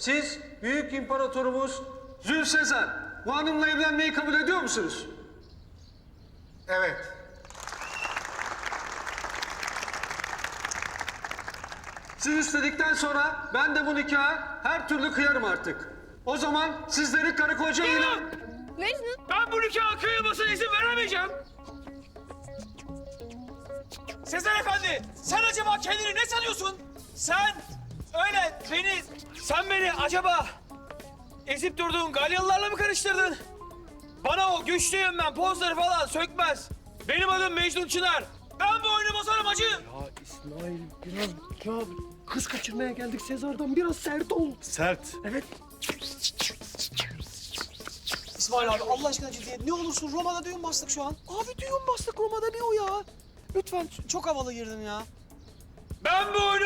siz büyük imparatorumuz Zül Sezar bu hanımla evlenmeyi kabul ediyor musunuz? Evet. Siz istedikten sonra ben de bu nikahı her türlü kıyarım artık. O zaman sizleri karı koca ilan... Mecnun. Ben bu nikahın kıyılmasına izin veremeyeceğim. Sezer Efendi, sen acaba kendini ne sanıyorsun? Sen öyle beni, sen beni acaba ezip durduğun Galyalılarla mı karıştırdın? Bana o güçlüyüm ben, pozları falan sökmez. Benim adım Mecnun Çınar. Ben bu oyunu bozarım hacı. İsmail biraz ya kız kaçırmaya geldik Sezar'dan biraz sert ol. Sert. Evet. İsmail abi Allah aşkına ciddiye ne olursun Roma'da düğün bastık şu an. Abi düğün bastık Roma'da ne o ya? Lütfen çok havalı girdin ya. Ben bu oyunu.